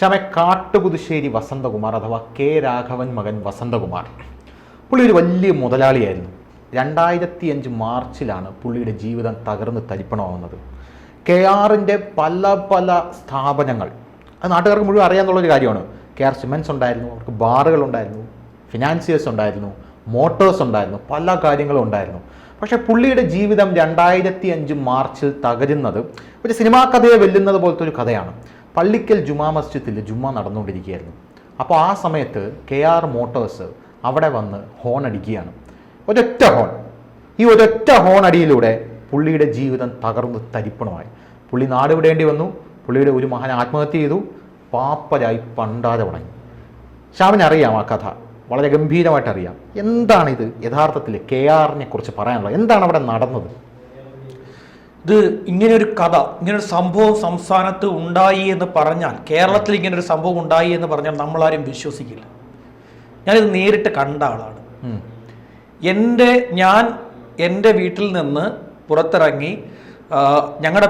ഷമെ കാട്ടുപുതുശ്ശേരി വസന്തകുമാർ അഥവാ കെ രാഘവൻ മകൻ വസന്തകുമാർ. പുള്ളി ഒരു വലിയ മുതലാളിയായിരുന്നു. രണ്ടായിരത്തി അഞ്ച് മാർച്ചിലാണ് പുള്ളിയുടെ ജീവിതം തകർന്ന് തരിപ്പണമാവുന്നത്. കെ ആറിന്റെ പല പല സ്ഥാപനങ്ങൾ. അത് നാട്ടുകാർക്ക് മുഴുവൻ അറിയാമെന്നുള്ളൊരു കാര്യമാണ്. കെ ആർ സിമെൻസ് ഉണ്ടായിരുന്നു അവർക്ക് ബാറുകൾ ഉണ്ടായിരുന്നു ഫിനാൻസിയേഴ്സ് ഉണ്ടായിരുന്നു മോട്ടോഴ്സ് ഉണ്ടായിരുന്നു പല കാര്യങ്ങളും ഉണ്ടായിരുന്നു. പക്ഷേ പുള്ളിയുടെ ജീവിതം രണ്ടായിരത്തി അഞ്ച് മാർച്ചിൽ തകരുന്നത് ഒരു സിനിമാ കഥയെ വെല്ലുന്നത് പോലത്തെ ഒരു കഥയാണ്. പള്ളിക്കൽ ജുമാ മസ്ജിദിൽ ജുമ്മ നടന്നുകൊണ്ടിരിക്കുകയായിരുന്നു. അപ്പോൾ ആ സമയത്ത് കെ ആർ മോട്ടോഴ്സ് അവിടെ വന്ന് ഹോൺ അടിക്കുകയാണ്. ഒരൊറ്റ ഹോൺ. ഈ ഒരൊറ്റ ഹോൺ അടിയിലൂടെ പുള്ളിയുടെ ജീവിതം തകർന്ന് തരിപ്പണമായി. പുള്ളി നാട് വിടേണ്ടി വന്നു. പുള്ളിയുടെ ഒരു മഹാൻ ആത്മഹത്യ ചെയ്തു. പാപ്പരായി പണ്ടാതെ ഉണങ്ങി. ശ്യാമിനറിയാം ആ കഥ. വളരെ ഗംഭീരമായിട്ട് അറിയാം എന്താണിത് യഥാർത്ഥത്തിൽ കെ ആറിനെ കുറിച്ച് പറയാനുള്ളത്. എന്താണ് അവിടെ നടന്നത്? ഇത് ഇങ്ങനൊരു കഥ ഇങ്ങനൊരു സംഭവം സംസ്ഥാനത്ത് ഉണ്ടായി എന്ന് പറഞ്ഞാൽ കേരളത്തിൽ ഇങ്ങനൊരു സംഭവം ഉണ്ടായി എന്ന് പറഞ്ഞാൽ നമ്മളാരും വിശ്വസിക്കില്ല. ഞാനിത് നേരിട്ട് കണ്ട ആളാണ്. എന്റെ ഞാൻ എന്റെ വീട്ടിൽ നിന്ന് പുറത്തിറങ്ങി ഞങ്ങളുടെ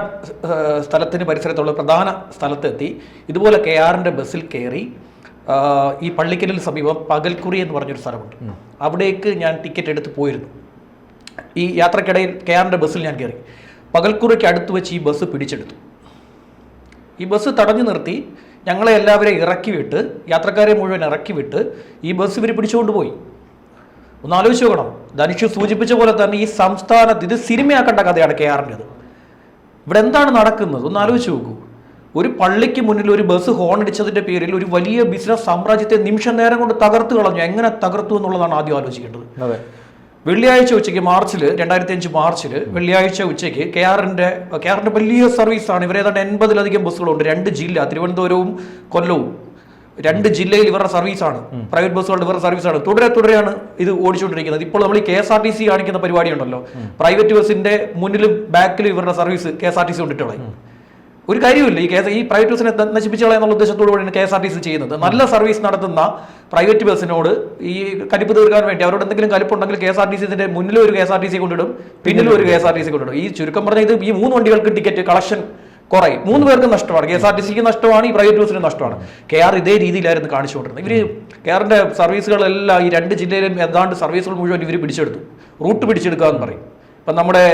സ്ഥലത്തിന് പരിസരത്തുള്ള പ്രധാന സ്ഥലത്തെത്തി. ഇതുപോലെ കെ ആറിന്റെ ബസ്സിൽ കയറി ഈ പള്ളിക്കലിന് സമീപം പകൽക്കുറി എന്ന് പറഞ്ഞൊരു സ്ഥലമുണ്ട്. അവിടേക്ക് ഞാൻ ടിക്കറ്റ് എടുത്ത് പോയിരുന്നു. ഈ യാത്രക്കിടയിൽ കെ ആറിന്റെ ബസ്സിൽ ഞാൻ കയറി. പകൽക്കുറിക്ക് അടുത്ത് വെച്ച് ഈ ബസ് പിടിച്ചെടുത്തു. ഈ ബസ് തടഞ്ഞു നിർത്തി ഞങ്ങളെ എല്ലാവരെയും ഇറക്കി വിട്ട് യാത്രക്കാരെ മുഴുവൻ ഇറക്കി വിട്ട് ഈ ബസ് ഇവർ പിടിച്ചുകൊണ്ട് പോയി. ഒന്ന് ആലോചിച്ച് നോക്കണം. ധനുഷ് സൂചിപ്പിച്ച പോലെ തന്നെ ഈ സംസ്ഥാനത്ത് ഇത് സിനിമയാക്കേണ്ട കഥയാണ് കെ ആറിന്റെത്. ഇവിടെ എന്താണ് നടക്കുന്നത്? ഒന്ന് ആലോചിച്ച് നോക്കൂ. ഒരു പള്ളിക്ക് മുന്നിൽ ഒരു ബസ് ഹോൺ അടിച്ചതിന്റെ പേരിൽ ഒരു വലിയ ബിസിനസ് സാമ്രാജ്യത്തെ നിമിഷ നേരം കൊണ്ട് തകർത്ത് കളഞ്ഞു. എങ്ങനെ തകർത്തു എന്നുള്ളതാണ് ആദ്യം ആലോചിക്കേണ്ടത്. വെള്ളിയാഴ്ച ഉച്ചയ്ക്ക് മാർച്ചിൽ രണ്ടായിരത്തി അഞ്ച് മാർച്ചിൽ വെള്ളിയാഴ്ച ഉച്ചയ്ക്ക് കെ ആറിന്റെ കെ ആറിന്റെ വലിയ സർവീസാണ്. ഇവർ ഏതാണ്ട് എൺപതിലധികം ബസ്സുകളുണ്ട്. രണ്ട് ജില്ല തിരുവനന്തപുരവും കൊല്ലവും. രണ്ട് ജില്ലയിൽ ഇവരുടെ സർവീസാണ്. പ്രൈവറ്റ് ബസ്സുകളുടെ ഇവരുടെ സർവീസാണ്. തുടരെ തുടരെയാണ് ഇത് ഓടിച്ചുകൊണ്ടിരിക്കുന്നത്. ഇപ്പോൾ നമ്മൾ ഈ K S R T C കാണിക്കുന്ന പരിപാടിയുണ്ടല്ലോ. പ്രൈവറ്റ് ബസ്സിന്റെ മുന്നിലും ബാക്കിലും ഇവരുടെ service K S R T C കൊണ്ടിട്ടുള്ളത് ഒരു കാര്യമില്ല ഈ കേസ് ഈ പ്രൈവറ്റ് ബസ്സിനെ നശിപ്പിച്ചു കളയാന്നുള്ള ഉദ്ദേശത്തോടു കൂടിയാണ് K S R T C ചെയ്യുന്നത്. നല്ല സർവീസ് നടത്തുന്ന പ്രൈവറ്റ് ബസ്സിനോട് ഈ കലിപ്പ് തീർക്കാൻ വേണ്ടി അവരോട് എന്തെങ്കിലും കലിപ്പുണ്ടെങ്കിൽ കെ എസ് ആർ ടി സിന്റെ മുന്നിലും ഒരു K S R T C കൊണ്ടിടും പിന്നിലും ഒരു K S R T C കൊണ്ടിടും. ഈ ചുരുക്കം പറഞ്ഞ ഇത് ഈ മൂന്ന് വണ്ടികൾക്ക് ടിക്കറ്റ് കളക്ഷൻ കുറയും. മൂന്ന് പേർക്ക് നഷ്ടമാണ്. കെ എസ് ആർ ടി സിക്ക് നഷ്ടമാണ് ഈ പ്രൈവറ്റ് ബസ്സിന് നഷ്ടമാണ്. കെ ആർ ഇതേ രീതിയിലായിരുന്നു കാണിച്ചുകൊണ്ടിരുന്നത് ഇവർ കെ സർവീസുകളെല്ലാം ഈ രണ്ട് ജില്ലയിലും ഏതാണ്ട് സർവീസുകൾ മുഴുവൻ ഇവർ പിടിച്ചെടുത്തു. റൂട്ട് പിടിച്ചെടുക്കുക എന്ന് പറയും. ഇപ്പം നമ്മുടെ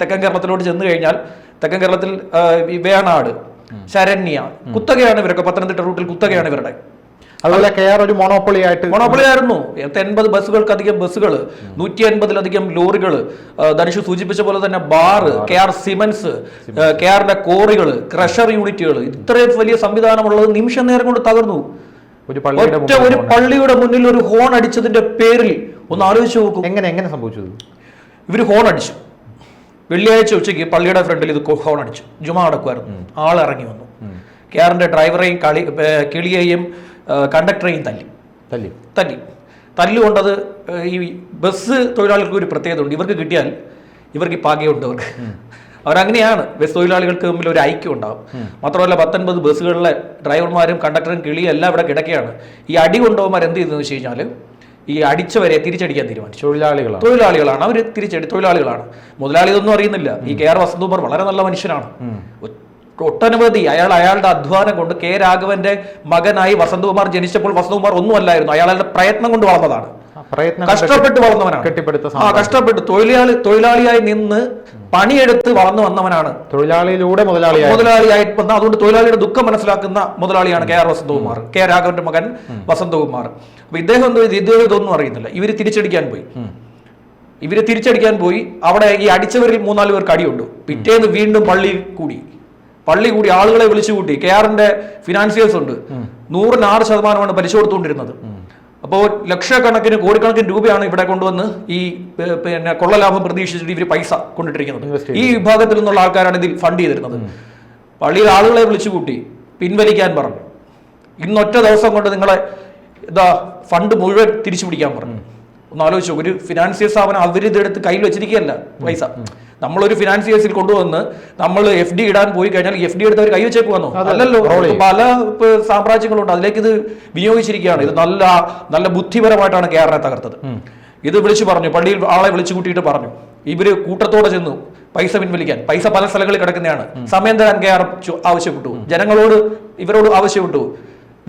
തെക്കൻ കേരളത്തിലോട്ട് ചെന്ന് കഴിഞ്ഞാൽ തെക്കൻ കേരളത്തിൽ ഈ വേണാട് ശരണ്യ കുത്തകയാണ് ഇവരൊക്കെ പത്തനംതിട്ട റൂട്ടിൽ കുത്തകയാണ് ഇവരുടെ. അതുപോലെ കെ ആർ ഒരു മോണോപ്പൊളി ആയിട്ട് മോണോപ്പൊളി ആയിരുന്നു എൺപത് ബസ്സുകൾക്കധികം ബസ്സുകൾ നൂറ്റി അൻപതിലധികം ലോറികൾ ധനുഷ് സൂചിപ്പിച്ച പോലെ തന്നെ bar K R cements K ആറിന്റെ കോറികൾ ക്രഷർ യൂണിറ്റുകൾ ഇത്രയും വലിയ സംവിധാനമുള്ളത് നിമിഷ നേരം കൊണ്ട് തകർന്നു. ഒറ്റ ഒരു പള്ളിയുടെ മുന്നിൽ ഒരു ഹോൺ അടിച്ചതിന്റെ പേരിൽ ഒന്ന് ആലോചിച്ച് നോക്കും. എങ്ങനെ എങ്ങനെ സംഭവിച്ചു ഇവർ ഹോൺ അടിച്ചു. വെള്ളിയാഴ്ച ഉച്ചയ്ക്ക് പള്ളിയുടെ ഫ്രണ്ടിൽ ഇത് ഹോൺ അടിച്ചു. ജുമ അടക്കുമായിരുന്നു ആൾ ഇറങ്ങി വന്നു. കാറിന്റെ ഡ്രൈവറേയും കളി കിളിയെയും കണ്ടക്ടറെയും തല്ലി. തല്ലി. തല്ലി. തല്ലുകൊണ്ടത് ഈ ബസ് തൊഴിലാളികൾക്ക് ഒരു പ്രത്യേകത ഉണ്ട്. ഇവർക്ക് കിട്ടിയാൽ ഇവർക്ക് പാകയുണ്ട് അവർക്ക്. അവരങ്ങനെയാണ്. ബസ് തൊഴിലാളികൾക്ക് തമ്മിൽ ഒരു ഐക്യം ഉണ്ടാവും. മാത്രമല്ല പത്തൊൻപത് ബസ്സുകളിലെ ഡ്രൈവർമാരും കണ്ടക്ടറും കിളിയും എല്ലാം ഇവിടെ കിടക്കുകയാണ്. ഈ അടി കൊണ്ടുപോകുമാർ എന്ത് ചെയ്തെന്ന് വെച്ച് കഴിഞ്ഞാൽ ഈ അടിച്ചവരെ തിരിച്ചടിക്കാൻ തീരുമാനിച്ചു. തൊഴിലാളികളാണ്. തൊഴിലാളികളാണ്. അവർ തിരിച്ചടി തൊഴിലാളികളാണ്. മുതലാളി ഇതൊന്നും അറിയുന്നില്ല. ഈ കെ ആർ വസന്തകുമാർ വളരെ നല്ല മനുഷ്യനാണ്. ഒട്ടനവധി അയാൾ അയാളുടെ അധ്വാനം കൊണ്ട് കെ രാഘവന്റെ മകനായി വസന്തകുമാർ ജനിച്ചപ്പോൾ വസന്തകുമാർ ഒന്നുമല്ലായിരുന്നു. അയാളുടെ പ്രയത്നം കൊണ്ട് വളർന്നതാണ്. കഷ്ടപ്പെട്ട് വളർന്നവനാണ്. കെട്ടിപ്പടുത്ത ആ കഷ്ടപ്പെട്ട് തൊഴിലാളി തൊഴിലാളിയായി നിന്ന് പണിയെടുത്ത് വളർന്നു വന്നവനാണ്. തൊഴിലാളിയിലൂടെ മുതലാളിയായി. മുതലാളിയായി വന്ന അതുകൊണ്ട് തൊഴിലാളിയുടെ ദുഃഖം മനസ്സിലാക്കുന്ന മുതലാളിയാണ് കെ ആർ വസന്തകുമാർ. കെ രാഘവന്റെ മകൻ വസന്തകുമാർ. അപ്പൊ ഇദ്ദേഹം എന്ത് ചെയ്തു? ഇദ്ദേഹം ഇതൊന്നും അറിയുന്നില്ല. ഇവർ തിരിച്ചടിക്കാൻ പോയി. ഇവർ തിരിച്ചടിക്കാൻ പോയി. അവിടെ ഈ അടിച്ചവരിൽ മൂന്നാൽ പേർക്ക് അടിയുണ്ട്. പിറ്റേന്ന് വീണ്ടും പള്ളി കൂടി. പള്ളി കൂടി ആളുകളെ വിളിച്ചു കൂട്ടി കെ ആറിന്റെ ഫിനാൻസിയേഴ്സ് ഉണ്ട്. നൂറിന് ആറ് ശതമാനമാണ് പലിശ കൊടുത്തുകൊണ്ടിരുന്നത് അപ്പോൾ ലക്ഷക്കണക്കിന് കോടിക്കണക്കിന് രൂപയാണ് ഇവിടെ കൊണ്ടുവന്ന് ഈ പിന്നെ കൊള്ളലാഭം പ്രതീക്ഷിച്ചിട്ട് ഇവർ പൈസ കൊണ്ടിട്ടിരിക്കുന്നത്. ഈ വിഭാഗത്തിൽ നിന്നുള്ള ആൾക്കാരാണ് ഇതിൽ ഫണ്ട് ചെയ്തിരുന്നത്. പള്ളിയിൽ ആളുകളെ വിളിച്ചു കൂട്ടി പിൻവലിക്കാൻ പറഞ്ഞു. ഇന്നൊറ്റ ദിവസം കൊണ്ട് നിങ്ങളെ ഇതാ ഫണ്ട് മുഴുവൻ തിരിച്ചു പിടിക്കാൻ പറഞ്ഞു. ഒന്ന് ആലോചിച്ചു ഒരു ഫിനാൻഷ്യൽ സ്ഥാപനം അവരിതെടുത്ത് കയ്യിൽ വെച്ചിരിക്കുകയല്ല പൈസ. നമ്മളൊരു ഫിനാൻസിയേഴ്സിൽ കൊണ്ടുവന്ന് നമ്മൾ എഫ് ഡി ഇടാൻ പോയി കഴിഞ്ഞാൽ എഫ് ഡി എടുത്തവർ കൈവച്ചേക്ക് വന്നു? അതല്ലല്ലോ അല്ലല്ലോ. പല സാമ്രാജ്യങ്ങളുണ്ട്. അതിലേക്ക് ഇത് വിനിയോഗിച്ചിരിക്കുകയാണ്. ഇത് നല്ല നല്ല ബുദ്ധിപരമായിട്ടാണ് കേരളത്തെ തകർത്തത്. ഇത് വിളിച്ചു പറഞ്ഞു പള്ളിയിൽ ആളെ വിളിച്ചു കൂട്ടിയിട്ട് പറഞ്ഞു. ഇവർ കൂട്ടത്തോടെ ചെന്നു പൈസ പിൻവലിക്കാൻ. പൈസ പല സ്ഥലങ്ങളിൽ കിടക്കുന്നതാണ്. സമയം തരാൻ കെ ആർ ആവശ്യപ്പെട്ടു. ജനങ്ങളോട് ഇവരോട് ആവശ്യപ്പെട്ടു.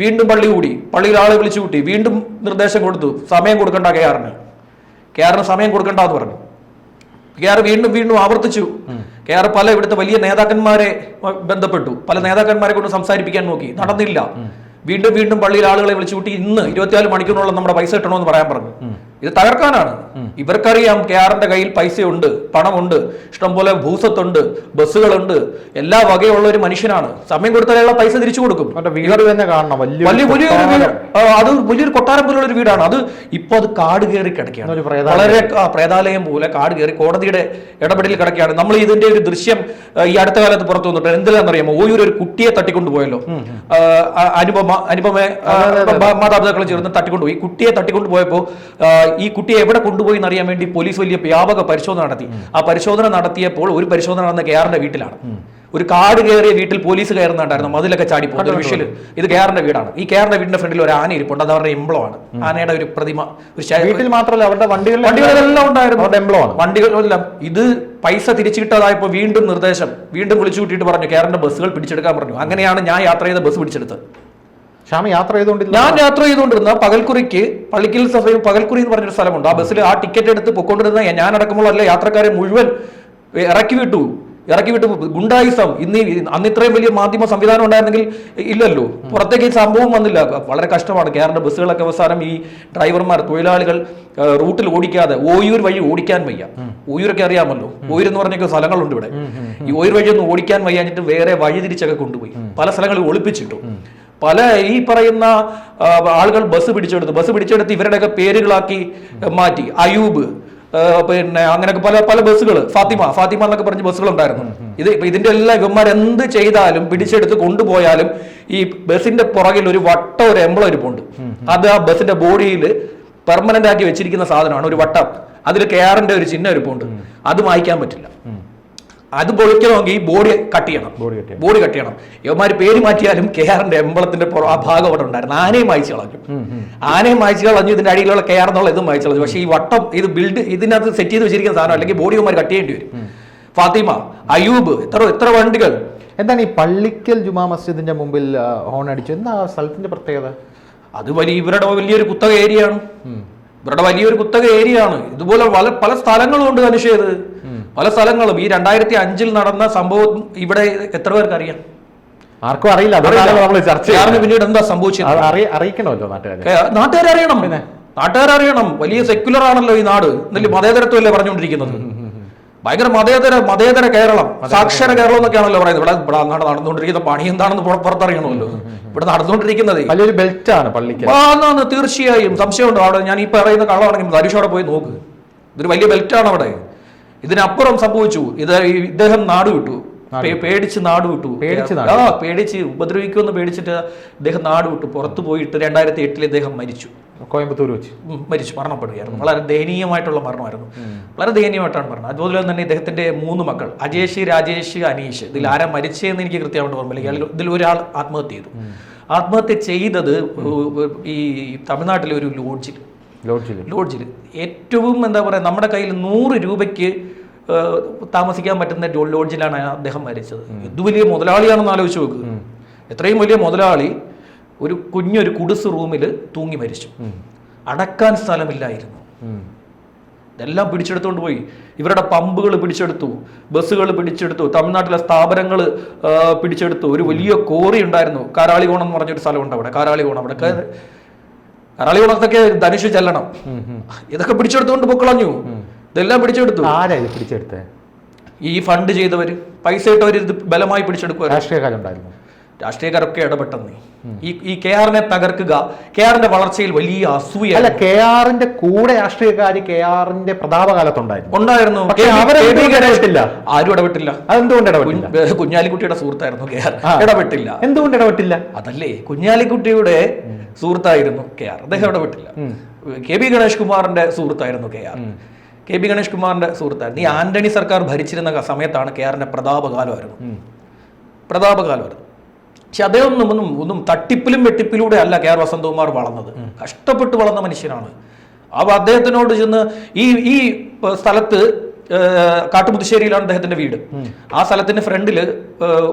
വീണ്ടും പള്ളി കൂടി. പള്ളിയിൽ ആളെ വിളിച്ചു കൂട്ടി. വീണ്ടും നിർദ്ദേശം കൊടുത്തു. സമയം കൊടുക്കണ്ട കെ ആറിന്. കെ ആറിന് സമയം കൊടുക്കണ്ട എന്ന് പറഞ്ഞു. കെ ആർ വീണ്ടും വീണ്ടും ആവർത്തിച്ചു. കെ ആർ പല ഇവിടുത്തെ വലിയ നേതാക്കന്മാരെ ബന്ധപ്പെട്ടു. പല നേതാക്കന്മാരെ കൊണ്ട് സംസാരിപ്പിക്കാൻ നോക്കി. നടന്നില്ല. വീണ്ടും വീണ്ടും പള്ളിയിൽ ആളുകളെ വിളിച്ചു കൂട്ടി ഇന്ന് ഇരുപത്തിനാല് മണിക്കൂറിനുള്ള നമ്മുടെ പൈസ കിട്ടണമെന്ന് പറയാൻ പറഞ്ഞു. ഇത് തകർക്കാനാണ്. ഇവർക്കറിയാം കെ ആറിന്റെ കയ്യിൽ പൈസയുണ്ട് പണമുണ്ട് ഇഷ്ടംപോലെ ഭൂസത്തുണ്ട് ബസ്സുകളുണ്ട് എല്ലാ വകയുള്ള ഒരു മനുഷ്യനാണ്. സമയം കൊടുത്താലുള്ള പൈസ തിരിച്ചു കൊടുക്കും. വീട് തന്നെ കാണണം. വലിയ വലിയ വലിയൊരു അത് വലിയൊരു കൊട്ടാരം പോലുള്ള ഒരു വീടാണ്. അത് ഇപ്പൊ അത് കാട് കയറി കിടക്കുകയാണ്. വളരെ പ്രേതാലയം പോലെ കാട് കയറി കോടതിയുടെ ഇടപെടലിൽ കിടക്കുകയാണ്. നമ്മൾ ഇതിന്റെ ഒരു ദൃശ്യം ഈ അടുത്ത കാലത്ത് പുറത്തു വന്നിട്ട് എന്തിനാണെന്നറിയാമോ? ഓയൂർ ഒരു കുട്ടിയെ തട്ടിക്കൊണ്ടുപോയല്ലോ. അനുപമ അനുപമ ആ, ചേർന്ന് തട്ടിക്കൊണ്ടുപോയി. കുട്ടിയെ തട്ടിക്കൊണ്ടുപോയപ്പോ ഈ കുട്ടിയെ എവിടെ കൊണ്ടുപോയി എന്നറിയാൻ വേണ്ടി പോലീസ് വലിയ വ്യാപക പരിശോധന നടത്തി. ആ പരിശോധന നടത്തിയപ്പോൾ ഒരു പരിശോധന നടന്ന കെയറിന്റെ വീട്ടിലാണ്. ഒരു കാട് കയറിയ വീട്ടിൽ പോലീസ് കയറുന്നുണ്ടായിരുന്നു. മതിലൊക്കെ ചാടി പോകുന്ന ഒരു വിഷ്വൽ ഇത് കെയാറിന്റെ വീടാണ്. ഈ കെയാറിന്റെ വീടിന്റെ ഫ്രണ്ടിൽ ഒരു ആന ഇരിപ്പുണ്ട്. അത് അവരുടെ ആണ്. ആനയുടെ ഒരു പ്രതിമ ഒരു വീട്ടിൽ മാത്രമല്ല അവരുടെ വണ്ടികൾ വണ്ടികളെല്ലാം ഉണ്ടായിരുന്നു. അവരുടെ ആണ്. വണ്ടികളെല്ലാം ഇത് പൈസ തിരിച്ചു കിട്ടാതായപ്പോൾ വീണ്ടും നിർദ്ദേശം. വീണ്ടും വിളിച്ചു കൂട്ടിയിട്ട് പറഞ്ഞു കേരളന്റെ ബസ്സുകൾ പിടിച്ചെടുക്കാൻ പറഞ്ഞു. അങ്ങനെയാണ് ഞാൻ യാത്ര ചെയ്ത ബസ് പിടിച്ചെടുത്തത്. ശ്യാമ യാത്ര ചെയ്തുകൊണ്ടിരുന്ന ഞാൻ യാത്ര ചെയ്തുകൊണ്ടിരുന്ന പകൽക്കുറിക്ക് പള്ളിക്കൽ സഭയിൽ പകൽക്കുറി എന്ന് പറഞ്ഞൊരു സ്ഥലമുണ്ട്. ആ ബസ്സിൽ ആ ടിക്കറ്റ് എടുത്ത് പൊക്കൊണ്ടിരുന്ന ഞാൻ അടക്കമുള്ള എല്ലാ യാത്രക്കാരെ മുഴുവൻ ഇറക്കി വിട്ടു. ഇറക്കി വിട്ടു. ഗുണ്ടായിസം. ഇന്ന് അന്ന് ഇത്രയും വലിയ മാധ്യമ സംവിധാനം ഉണ്ടായിരുന്നെങ്കിൽ ഇല്ലല്ലോ. പുറത്തേക്ക് സംഭവം വന്നില്ല. വളരെ കഷ്ടമാണ്. കേരള ബസ്സുകളൊക്കെ അവസാനം ഈ ഡ്രൈവർമാർ തൊഴിലാളികൾ റൂട്ടിൽ ഓടിക്കാതെ ഓയൂർ വഴി ഓടിക്കാൻ വയ്യ. ഓയൂരൊക്കെ അറിയാമല്ലോ. ഓയൂർ എന്ന് പറഞ്ഞൊക്കെ സ്ഥലങ്ങളുണ്ട് ഇവിടെ. ഈ ഓയൂർ വഴി ഒന്ന് ഓടിക്കാൻ വയ്യാഞ്ഞിട്ട് വേറെ വഴി തിരിച്ചൊക്കെ കൊണ്ടുപോയി പല സ്ഥലങ്ങളിൽ ഒളിപ്പിച്ചിട്ടു. പല ഈ പറയുന്ന ആളുകൾ ബസ് പിടിച്ചെടുത്ത്. ബസ് പിടിച്ചെടുത്ത് ഇവരുടെയൊക്കെ പേരുകളാക്കി മാറ്റി. അയൂബ് പിന്നെ അങ്ങനെയൊക്കെ പല പല ബസ്സുകൾ ഫാത്തിമ ഫാത്തിമ എന്നൊക്കെ പറഞ്ഞ ബസ്സുകൾ ഉണ്ടായിരുന്നു ഇത് ഇതിന്റെ എല്ലാ ഇവന്മാർ എന്ത് ചെയ്താലും പിടിച്ചെടുത്ത് കൊണ്ടുപോയാലും ഈ ബസ്സിന്റെ പുറകിൽ ഒരു വട്ട ഒരു എംബ്ലം ഇരിപ്പുണ്ട്. അത് ആ ബസ്സിന്റെ ബോഡിയിൽ പെർമനന്റ് ആക്കി വെച്ചിരിക്കുന്ന സാധനമാണ്. ഒരു വട്ടം. അതിൽ കെയറിന്റെ ഒരു ചിഹ്നം ഇരിപ്പുണ്ട്. അത് മായ്ക്കാൻ പറ്റില്ല. അത് പൊളിക്കണമെങ്കിൽ ബോഡി കട്ട് ചെയ്യണം. ബോഡി കട്ട് ചെയ്യണം. ബോഡി കട്ട് ചെയ്യണം. ഇവന്മാർ പേര് മാറ്റിയാലും കെയറിന്റെ എമ്പളത്തിന്റെ പുറ- ആ ഭാഗം അവിടെ ഉണ്ടായിരുന്നു. ആനയും മായ്ച്ചു കളഞ്ഞു ആനയും മായ്ച്ചു കളഞ്ഞു ഇതിന്റെ അടിയിലുള്ള കെ ആർ എന്നുള്ള ഇതും മായ്ച്ചു കളഞ്ഞു പക്ഷേ ഈ വട്ടം ഇത് ബിൽഡ് ഇതിനകത്ത് സെറ്റ് ചെയ്ത് വെച്ചിരിക്കുന്ന സാധനം അല്ലെങ്കിൽ ബോഡി ഇവന്മാർ കട്ട് ചെയ്യേണ്ടി വരും. ഫാത്തിമ അയൂബ് എത്ര എത്ര വണ്ടികൾ? എന്താണ് ഈ പള്ളിക്കൽ ജുമാ മസ്ജിദിന്റെ മുമ്പിൽ ഹോൺ അടിച്ചു? എന്താ സ്ഥലത്തിന്റെ പ്രത്യേകത? അത് വലിയ ഇവരുടെ വലിയൊരു കുത്തക ഏരിയയാണ് ഇവരുടെ വലിയൊരു കുത്തക ഏരിയയാണ് ഇതുപോലെ പല പല സ്ഥലങ്ങളും ഉണ്ട് അനുഷേത് പല സ്ഥലങ്ങളും. ഈ രണ്ടായിരത്തി അഞ്ചിൽ നടന്ന സംഭവം ഇവിടെ എത്ര പേർക്ക് അറിയാം ആർക്കും അറിയില്ല. നമ്മൾ ചർച്ച. പിന്നീട് എന്താ സംഭവിച്ചത്? അറിയിക്കണമല്ലോ അറിയ- അറിയിക്കണമല്ലോ നാട്ടുകാരെ. പിന്നെ? നാട്ടുകാരെ അറിയണം. വലിയ സെക്യുലർ ആണല്ലോ ഈ നാട്. എന്നല്ലേ മതേതരത്വമല്ലേ പറഞ്ഞുകൊണ്ടിരിക്കുന്നത്? ഭയങ്കര മതേതര മതേതര കേരളം. സാക്ഷര കേരളം. എന്നൊക്കെയാണല്ലോ പറയുന്നത്. ഇവിടെ ഇവിടെ അങ്ങോട്ട് നടന്നുകൊണ്ടിരിക്കുന്ന പണി എന്താണെന്ന് പുറ- പുറത്തറിയണമല്ലോ. ഇവിടെ നടന്നുകൊണ്ടിരിക്കുന്നത്. വലിയൊരു ബെൽറ്റ് ആണ് പള്ളിക്കൽ ആന്നാന്ന് തീർച്ചയായും. സംശയമുണ്ടോ അവിടെ? ഞാൻ ഈ പറയുന്ന കള്ളമാണെങ്കിൽ തരിശ് അവിടെ പോയി നോക്ക്. ഇതൊരു വലിയ ബെൽറ്റാണ് അവിടെ. ഇതിനപ്പുറം സംഭവിച്ചു. ഇത് ഇദ്ദേഹം നാട് വിട്ടു. പേടിച്ച് നാട് വിട്ടു. പേടിച്ച് ആ പേടിച്ച് ഉപദ്രവിക്കുമെന്ന് പേടിച്ചിട്ട് ഇദ്ദേഹം നാട് വിട്ടു. പുറത്തു പോയിട്ട് രണ്ടായിരത്തി എട്ടിൽ ഇദ്ദേഹം മരിച്ചു. കോയമ്പത്തൂർ വെച്ച്. മരിച്ചു. മരണപ്പെടുകയായിരുന്നു. വളരെ ദയനീയമായിട്ടുള്ള മരണമായിരുന്നു. വളരെ ദയനീയമായിട്ടാണ് മരണം അതുപോലെ തന്നെ ഇദ്ദേഹത്തിന്റെ മൂന്ന് മക്കൾ അജേഷ് രാജേഷ് അനീഷ് ഇതിൽ ആരാ മരിച്ചതെന്ന് എനിക്ക് കൃത്യമായിട്ട് ഓർമ്മയില്ല. ഇയാളിൽ ഇതിൽ ഒരാൾ ആത്മഹത്യ ചെയ്തു. ആത്മഹത്യ ചെയ്തത് ഈ തമിഴ്നാട്ടിലെ ഒരു ലോഡ്ജിൽ. ലോഡ്ജിൽ ലോഡ്ജിൽ ഏറ്റവും എന്താ പറയുക നമ്മുടെ കയ്യിൽ നൂറ് രൂപയ്ക്ക് താമസിക്കാൻ പറ്റുന്ന ലോഡ്ജിലാണ് അദ്ദേഹം മരിച്ചത്. ഇത് വലിയ മുതലാളിയാണെന്ന് ആലോചിച്ച് നോക്ക്. എത്രയും വലിയ മുതലാളി ഒരു കുഞ്ഞൊരു കുടിസ് റൂമിൽ തൂങ്ങി മരിച്ചു. അടക്കാൻ സ്ഥലമില്ലായിരുന്നു. ഇതെല്ലാം പിടിച്ചെടുത്തുകൊണ്ട് പോയി. ഇവരുടെ പമ്പുകൾ പിടിച്ചെടുത്തു. ബസ്സുകൾ പിടിച്ചെടുത്തു. തമിഴ്നാട്ടിലെ സ്ഥാപനങ്ങൾ പിടിച്ചെടുത്തു. ഒരു വലിയ കോറി ഉണ്ടായിരുന്നു. കാരാളികോണം എന്ന് പറഞ്ഞൊരു സ്ഥലമുണ്ട് അവിടെ. കാരാളികോണം അവിടെ. ക- വളർത്തൊക്കെ ധനുഷ് ചെല്ലണം. ഇതൊക്കെ പിടിച്ചെടുത്തുകൊണ്ട് പൊക്കളഞ്ഞു. ഇതെല്ലാം പിടിച്ചെടുത്തു. ആരാ ഇത് പിടിച്ചെടുത്തത്? ഈ ഫണ്ട് ചെയ്തവര്. പൈസ ഇട്ടവർ ഇത് ബലമായി പിടിച്ചെടുക്കുക രാഷ്ട്രീയക്കാരുണ്ടായിരുന്നു. രാഷ്ട്രീയക്കാരൊക്കെ ഇടപെട്ടെന്ന്. ഈ ഈ കെ ആറിനെ തകർക്കുക കെ ആറിന്റെ വളർച്ചയിൽ വലിയ അസൂയ അല്ല കെ ആറിന്റെ കൂടെ രാഷ്ട്രീയക്കാര് കെ ആറിന്റെ പ്രതാപകാലത്തുണ്ടായിരുന്നു. ഉണ്ടായിരുന്നു? ആരും ഇടപെട്ടില്ല. അതെന്തുകൊണ്ട് ഇടപെട്ടില്ല? കുഞ്ഞാലിക്കുട്ടിയുടെ സുഹൃത്തായിരുന്നു കെ ആർ. ഇടപെട്ടില്ല. എന്തുകൊണ്ട് ഇടപെട്ടില്ല? അതല്ലേ കുഞ്ഞാലിക്കുട്ടിയുടെ സുഹൃത്തായിരുന്നു കെ ആർ. അദ്ദേഹം ഇടപെട്ടില്ല. കെ ബി ഗണേഷ് കുമാറിന്റെ സുഹൃത്തായിരുന്നു K R. K B Ganesh കുമാറിന്റെ സുഹൃത്തായിരുന്നു. ഈ ആന്റണി സർക്കാർ ഭരിച്ചിരുന്ന സമയത്താണ് കെ ആറിന്റെ പ്രതാപകാലമായിരുന്നു. പ്രതാപകാലമായിരുന്നു. പക്ഷെ അദ്ദേഹം ഒന്നും ഒന്നും തട്ടിപ്പിലും വെട്ടിപ്പിലൂടെ അല്ല കെ ആർ വസന്തകുമാർ വളർന്നത്. കഷ്ടപ്പെട്ട് വളർന്ന മനുഷ്യനാണ്. അപ്പൊ അദ്ദേഹത്തിനോട് ചെന്ന് ഈ ഈ സ്ഥലത്ത് കാട്ടുമുത്തുശ്ശേരിയിലാണ് അദ്ദേഹത്തിന്റെ വീട്. ആ സ്ഥലത്തിന്റെ ഫ്രണ്ടിൽ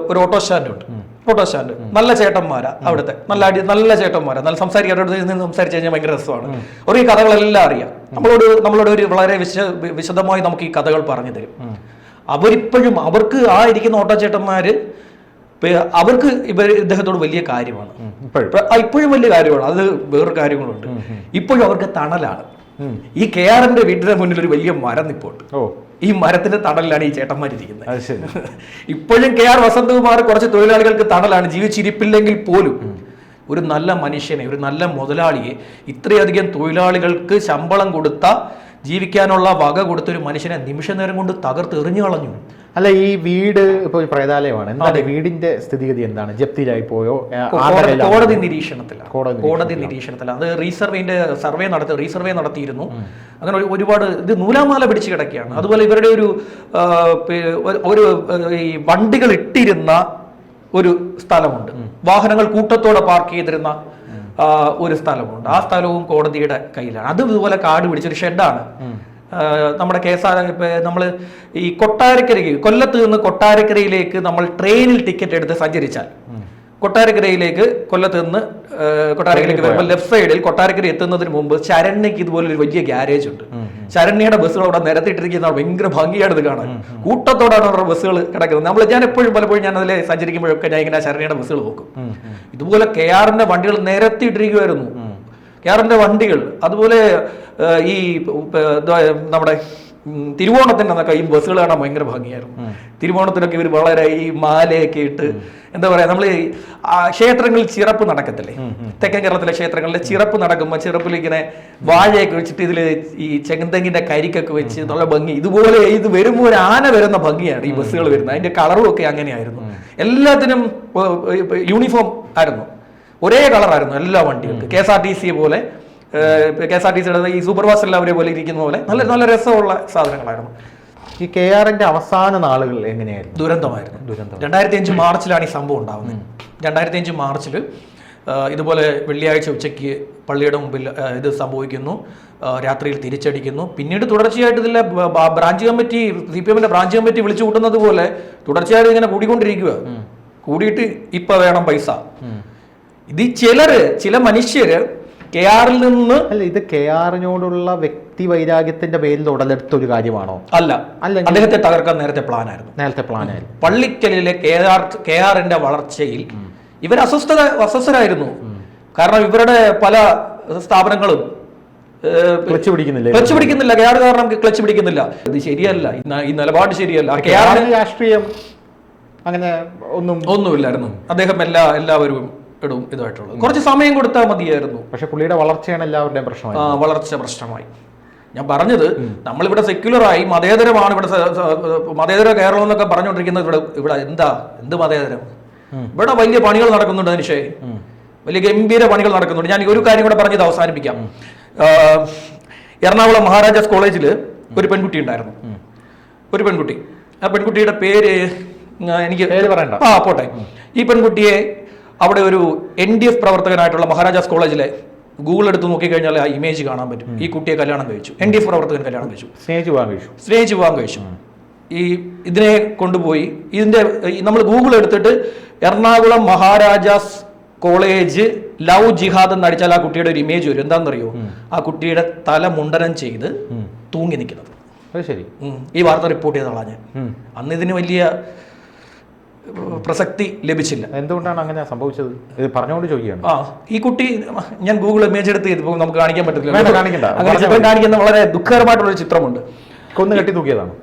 ഒരു ഓട്ടോ സ്റ്റാൻഡ് ഉണ്ട്. Auto stand. നല്ല ചേട്ടന്മാരാ അവിടുത്തെ. നല്ല അടി നല്ല ചേട്ടന്മാരാ. നല്ല സംസാരിക്കാൻ അവരുടെ അടുത്ത് നിന്ന് സംസാരിച്ച് കഴിഞ്ഞാൽ ഭയങ്കര രസമാണ്. ഒരു ഈ കഥകളെല്ലാം അറിയാം. നമ്മളോട് നമ്മളോട് ഒരു വളരെ വിശ വിശദമായി നമുക്ക് ഈ കഥകൾ പറഞ്ഞു തരും. അവരിപ്പോഴും അവർക്ക് ആ ഇരിക്കുന്ന ഓട്ടോ ചേട്ടന്മാര് അവർക്ക് ഇവർ ഇദ്ദേഹത്തോട് വലിയ കാര്യമാണ്. ഇപ്പോഴും. വലിയ കാര്യമാണ്. അത് വേറൊരു കാര്യങ്ങളുണ്ട്. ഇപ്പോഴും അവർക്ക് തണലാണ്. ഈ കെ ആറിന്റെ വീട്ടിന്റെ മുന്നിൽ ഒരു വലിയ മരം നിപ്പുണ്ട് ഈ മരത്തിന്റെ തണലിലാണ് ഈ ചേട്ടന്മാരിരിക്കുന്നത്. ഇപ്പോഴും കെ ആർ വസന്തകുമാർ കുറച്ച് തൊഴിലാളികൾക്ക് തണലാണ്. ജീവിച്ചിരിപ്പില്ലെങ്കിൽ പോലും ഒരു നല്ല മനുഷ്യനെ ഒരു നല്ല മുതലാളിയെ ഇത്രയധികം തൊഴിലാളികൾക്ക് ശമ്പളം കൊടുത്ത ജീവിക്കാനുള്ള വക കൊടുത്ത ഒരു മനുഷ്യനെ നിമിഷ നേരം കൊണ്ട് തകർത്തെറിഞ്ഞു കളഞ്ഞു അല്ല ഈ വീട് ഇപ്പൊ പ്രേതാലയമാണ്. എന്താണ് വീടിന്റെ സ്ഥിതിഗതി എന്താണ്? ജപ്തിയിലായി പോയോ? കോടതി നിരീക്ഷണത്തില കോടതി നിരീക്ഷണത്തിലാണ്. കോടതി കോടതി നിരീക്ഷണത്തിലാണ്. അത് റീസർവേന്റെ സർവേ നടത്തി റീസർവേ നടത്തിയിരുന്നു. അങ്ങനെ ഒരുപാട് ഇത് നൂലാമാല പിടിച്ച് കിടക്കുകയാണ്. അതുപോലെ ഇവരുടെ ഒരു ഒരു- ഒരു ഈ വണ്ടികൾ ഇട്ടിരുന്ന ഒരു സ്ഥലമുണ്ട്. വാഹനങ്ങൾ കൂട്ടത്തോടെ പാർക്ക് ചെയ്തിരുന്ന ഒരു സ്ഥലമുണ്ട്. ആ സ്ഥലവും കോടതിയുടെ കയ്യിലാണ്. അത് ഇതുപോലെ കാട് പിടിച്ചൊരു ഷെഡാണ് നമ്മുടെ കെ എസ് ആർ നമ്മൾ ഈ കൊട്ടാരക്കരയ്ക്ക് കൊല്ലത്ത് നിന്ന് കൊട്ടാരക്കരയിലേക്ക് നമ്മൾ ട്രെയിനിൽ ടിക്കറ്റ് എടുത്ത് സഞ്ചരിച്ചാൽ കൊട്ടാരക്കരയിലേക്ക് കൊല്ലത്ത് നിന്ന് കൊട്ടാരക്കരയിലേക്ക് വരുമ്പോൾ ലെഫ്റ്റ് സൈഡിൽ കൊട്ടാരക്കര എത്തുന്നതിന് മുമ്പ് ശരണ്യക്ക് ഇതുപോലെ ഒരു വലിയ ഗ്യാരേജ് ഉണ്ട്. ശരണ്യയുടെ ബസ്സുകൾ അവിടെ നിരത്തിയിട്ടിരിക്കുന്ന ഭയങ്കര ഭംഗിയാണ് ഇത് കാണാൻ. കൂട്ടത്തോടാണ് അവരുടെ ബസ്സുകൾ കിടക്കുന്നത്. നമ്മൾ ഞാൻ എപ്പോഴും പലപ്പോഴും ഞാൻ അതിൽ സഞ്ചരിക്കുമ്പോഴൊക്കെ ഞാൻ ഇങ്ങനെ ശരണ്യയുടെ ബസ്സുകൾ നോക്കും. ഇതുപോലെ കെ ആറിന്റെ വണ്ടികൾ നിരത്തിയിട്ടിരിക്കുമായിരുന്നു കെ ആറിന്റെ വണ്ടികൾ അതുപോലെ ഈ നമ്മുടെ തിരുവോണത്തിന്റെ തിരുവോണത്തിനൊക്കെ ഈ ബസ്സുകൾ കാണാൻ ഭയങ്കര ഭംഗിയായിരുന്നു. തിരുവോണത്തിനൊക്കെ ഇവർ വളരെ ഈ മാലയൊക്കെ ഇട്ട് എന്താ പറയുക നമ്മൾ ക്ഷേത്രങ്ങളിൽ ചിറപ്പ് നടക്കത്തില്ലേ? തെക്കൻ കേരളത്തിലെ ക്ഷേത്രങ്ങളിൽ ചിറപ്പ് നടക്കുമ്പോൾ ചിറപ്പിൽ ഇങ്ങനെ വാഴയൊക്കെ വെച്ചിട്ട് ഇതിൽ ഈ ചെങ്കന്തെങ്കിന്റെ കരിക്കൊക്കെ വെച്ച് നല്ല ഭംഗി. ഇതുപോലെ ഇത് വരുമ്പോൾ ഒരു ആന വരുന്ന ഭംഗിയാണ് ഈ ബസ്സുകൾ വരുന്നത്. അതിന്റെ കളറും ഒക്കെ അങ്ങനെയായിരുന്നു. എല്ലാത്തിനും യൂണിഫോം ആയിരുന്നു. ഒരേ കളറായിരുന്നു എല്ലാ വണ്ടികൾക്കും. K S R T C പോലെ കെ എസ് ആർ ടി സിയുടെ ഈ സൂപ്പർ ഫാസ്റ്റ് എല്ലാവരെ പോലെ ഇരിക്കുന്ന പോലെ നല്ല നല്ല രസമുള്ള സാധനങ്ങളായിരുന്നു. ഈ കെ ആറിന്റെ അവസാന നാളുകൾ എങ്ങനെയായിരുന്നു? ദുരന്തമായിരുന്നു. ദുരന്തം. രണ്ടായിരത്തി അഞ്ച് മാർച്ചിലാണ് ഈ സംഭവം ഉണ്ടാവുന്നത്. രണ്ടായിരത്തി അഞ്ച് മാർച്ചിൽ ഇതുപോലെ വെള്ളിയാഴ്ച ഉച്ചയ്ക്ക് പള്ളിയുടെ മുമ്പിൽ ഇത് സംഭവിക്കുന്നു. രാത്രിയിൽ തിരിച്ചടിക്കുന്നു. പിന്നീട് തുടർച്ചയായിട്ട് ഇതിലെ ബ്രാഞ്ച് കമ്മിറ്റി സി പി എമ്മിന്റെ ബ്രാഞ്ച് കമ്മിറ്റി വിളിച്ചു കൂട്ടുന്നത് പോലെ തുടർച്ചയായിട്ട് ഇങ്ങനെ കൂടിക്കൊണ്ടിരിക്കുക കൂടിയിട്ട് ഇപ്പൊ വേണം പൈസ. ഇത് ചിലര് ചില മനുഷ്യര് കെ ആറിൽ നിന്ന് അല്ല ഇത് കെ ആറിനോടുള്ള വ്യക്തി വൈരാഗ്യത്തിന്റെ പേരിൽ ഉടലെടുത്ത ഒരു കാര്യമാണോ? അല്ല. അല്ല അദ്ദേഹത്തെ തകർക്കാൻ നേരത്തെ പ്ലാനായിരുന്നു നേരത്തെ പ്ലാനായിരുന്നു പള്ളിക്കലിലെ കെ ആർ കെ ആറിന്റെ വളർച്ചയിൽ ഇവർ അസ്വസ്ഥത അസ്വസ്ഥരായിരുന്നു. കാരണം ഇവരുടെ പല സ്ഥാപനങ്ങളും ക്ലച്ച് പിടിക്കുന്നില്ല ക്ലച്ച് പിടിക്കുന്നില്ല. കെ ആർ കാരണം ക്ലച്ച് പിടിക്കുന്നില്ല. ഇത് ശരിയല്ല. ഈ നിലപാട് ശരിയല്ല. കെ ആറിന് രാഷ്ട്രീയം അങ്ങനെ ഒന്നും ഒന്നുമില്ലായിരുന്നു. അദ്ദേഹം എല്ലാ എല്ലാവരും ഇടും ഇതായിട്ടുള്ളത് കുറച്ച് സമയം കൊടുത്താൽ മതിയായിരുന്നു. പക്ഷെ പുള്ളിയുടെ വളർച്ചയാണ് എല്ലാവരുടെയും പ്രശ്നമായി. ആ, വളർച്ച പ്രശ്നമായി. ഞാൻ പറഞ്ഞത് നമ്മളിവിടെ സെക്യുലറായി മതേതരമാണ് ഇവിടെ മതേതര കേരളം എന്നൊക്കെ പറഞ്ഞുകൊണ്ടിരിക്കുന്നത് ഇവിടെ ഇവിടെ എന്താ? എന്ത് മതേതരം? ഇവിടെ വലിയ പണികൾ നടക്കുന്നുണ്ട് മനുഷ്യേ. വലിയ ഗംഭീര പണികൾ നടക്കുന്നുണ്ട്. ഞാൻ ഒരു കാര്യം കൂടെ പറഞ്ഞത് അവസാനിപ്പിക്കാം. എറണാകുളം മഹാരാജാസ് കോളേജിൽ ഒരു പെൺകുട്ടി ഉണ്ടായിരുന്നു. ഒരു പെൺകുട്ടി. ആ പെൺകുട്ടിയുടെ പേര് എനിക്ക് പേര് പറയണ്ട. ആ പോട്ടെ. ഈ പെൺകുട്ടിയെ അവിടെ ഒരു എൻ ഡി എഫ് പ്രവർത്തകനായിട്ടുള്ള മഹാരാജാസ് കോളേജിലെ ഗൂഗിൾ എടുത്ത് നോക്കിക്കഴിഞ്ഞാൽ ആ ഇമേജ് കാണാൻ പറ്റും. ഈ കുട്ടിയെ കല്യാണം കഴിച്ചു. എൻ ഡി എഫ് പ്രവർത്തകൻ കല്യാണം കഴിച്ചു. സ്നേഹിച്ചു പോകാൻ കഴിച്ചു. സ്നേഹിച്ച് വിവാഹം കഴിച്ചു. ഈ ഇതിനെ കൊണ്ടുപോയി. ഇതിന്റെ നമ്മൾ ഗൂഗിൾ എടുത്തിട്ട് എറണാകുളം മഹാരാജാസ് കോളേജ് ലവ് ജിഹാദ് എന്ന് അടിച്ചാൽ ആ കുട്ടിയുടെ ഒരു ഇമേജ് വരും. എന്താണെന്നറിയോ? ആ കുട്ടിയുടെ തല മുണ്ടനം ചെയ്ത് തൂങ്ങി നിൽക്കുന്നത്. ശരി. ഈ വാർത്ത റിപ്പോർട്ട് ചെയ്ത ഞാൻ. അന്ന് ഇതിന് വലിയ പ്രസക്തി ലഭിച്ചില്ല. എന്തുകൊണ്ടാണ് അങ്ങനെ സംഭവിച്ചത്? ഇത് പറഞ്ഞുകൊണ്ട് ചോദിക്കുകയാണ്. ആ ഈ കുട്ടി ഞാൻ ഗൂഗിൾ ഇമേജ് എടുത്ത് ചെയ്തപ്പോൾ നമുക്ക് കാണിക്കാൻ കാണിക്കണ്ട. അങ്ങനെ ചിത്രം കാണിക്കുന്ന വളരെ ദുഃഖകരമായിട്ടുള്ള ഒരു ചിത്രമുണ്ട്. കൊന്നു കെട്ടി തൂക്കിയതാണ്?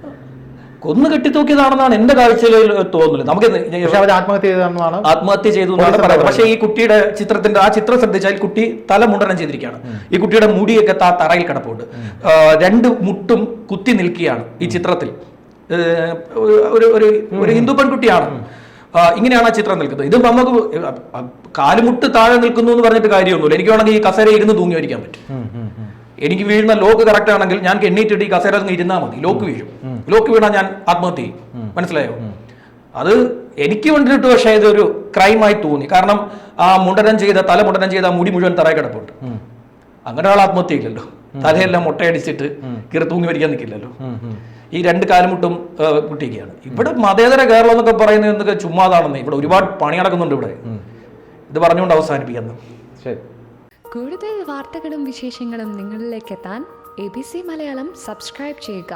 കൊന്നു കെട്ടി തൂക്കിയതാണെന്നാണ് എന്റെ കാഴ്ചയിൽ തോന്നുന്നത്. നമുക്ക് ആത്മഹത്യ ചെയ്തതാണ് ആത്മഹത്യ ചെയ്തു എന്നാണ് പറയുന്നത്. പക്ഷേ ഈ കുട്ടിയുടെ ചിത്രത്തിന്റെ ആ ചിത്രം ശ്രദ്ധിച്ചാൽ കുട്ടി തല മുണ്ടനം ചെയ്തിരിക്കുകയാണ്. ഈ കുട്ടിയുടെ മുടിയൊക്കെ താ തറയിൽ കിടപ്പുണ്ട്. രണ്ട് മുട്ടും കുത്തി നിൽക്കുകയാണ് ഈ ചിത്രത്തിൽ. ഒരു ഒരു ഒരു ഹിന്ദു പെൺകുട്ടിയാണ്. ഇങ്ങനെയാണ് ആ ചിത്രം നിൽക്കുന്നത്. ഇത് നമുക്ക് കാലുമുട്ട് താഴെ നിൽക്കുന്നു എന്ന് പറഞ്ഞിട്ട് കാര്യമൊന്നുമില്ല. എനിക്ക് വേണമെങ്കിൽ ഈ കസേര ഇരുന്ന് തൂങ്ങി വരിക്കാൻ പറ്റും. എനിക്ക് വീഴുന്ന ലോക്ക് കറക്റ്റ് ആണെങ്കിൽ ഞാൻ എണ്ണീറ്റിട്ട് ഈ കസേര അങ്ങ് ഇരുന്നാൽ മതി. ലോക്ക് വീഴും. ലോക്ക് വീണാൽ ഞാൻ ആത്മഹത്യ ചെയ്യും. മനസ്സിലായോ? അത് എനിക്ക് വേണ്ടിയിട്ട് പക്ഷേ ഇതൊരു ക്രൈമായി തോന്നി. കാരണം ആ മുണ്ടനം ചെയ്ത തല മുണ്ടനം ചെയ്ത മുടി മുഴുവൻ തറയിൽ കിടപ്പുണ്ട്. അങ്ങനെ ഒരാൾ ആത്മഹത്യ ഇല്ലല്ലോ തലയെല്ലാം മുട്ടയടിച്ചിട്ട് കീറി തൂങ്ങി വരിക്കാൻ നിൽക്കില്ലല്ലോ. ഈ രണ്ട് കാലുമുട്ടും ആ, ഇവിടെ മതേതര കേരളം എന്നൊക്കെ പറയുന്നത് എന്തൊക്കെ ചുമ്മാതാണെന്ന്. ഇവിടെ ഒരുപാട് പണി നടക്കുന്നുണ്ട് ഇവിടെ. ഇത് പറഞ്ഞുകൊണ്ട് അവസാനിപ്പിക്കുന്നു. ശരി. കൂടുതൽ വാർത്തകളും വിശേഷങ്ങളും നിങ്ങളിലേക്ക് എത്താൻ A B C Malayalam subscribe ചെയ്യുക.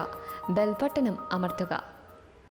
ബെൽബട്ടനും അമർത്തുക.